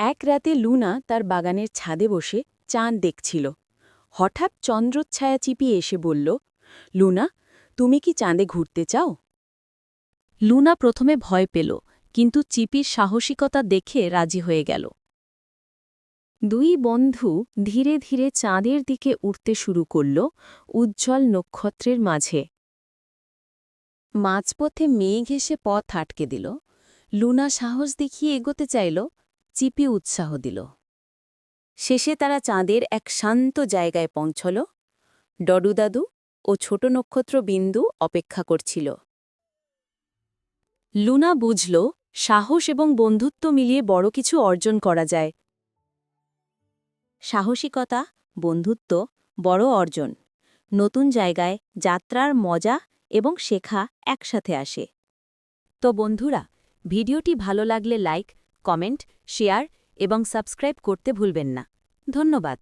এক রাতে লুনা তার বাগানের ছাদে বসে চাঁদ দেখছিল। হঠাৎ চন্দ্রচ্ছায়া চিপিয়ে এসে বলল, লুনা, তুমি কি চাঁদে ঘুরতে চাও? লুনা প্রথমে ভয় পেল, কিন্তু চিপির সাহসিকতা দেখে রাজি হয়ে গেল। দুই বন্ধু ধীরে ধীরে চাঁদের দিকে উঠতে শুরু করল উজ্জ্বল নক্ষত্রের মাঝে। মাঝপথে মেঘ এসে পথ আটকে দিল। লুনা সাহস দেখিয়ে এগোতে চাইল চিপি উৎসাহ দিল। শেষে তারা চাঁদের এক শান্ত জায়গায় পৌঁছল। ডডুদাদু ও ছোট নক্ষত্র বিন্দু অপেক্ষা করছিল। লুনা বুঝল, সাহস এবং বন্ধুত্ব মিলিয়ে বড় কিছু অর্জন করা যায়। সাহসিকতা, বন্ধুত্ব, বড় অর্জন। নতুন জায়গায় যাত্রার মজা এবং শেখা একসাথে আসে। তো বন্ধুরা, ভিডিওটি ভালো লাগলে লাইক কমেন্ট শেয়ার এবং সাবস্ক্রাইব করতে ভুলবেন না। ধন্যবাদ।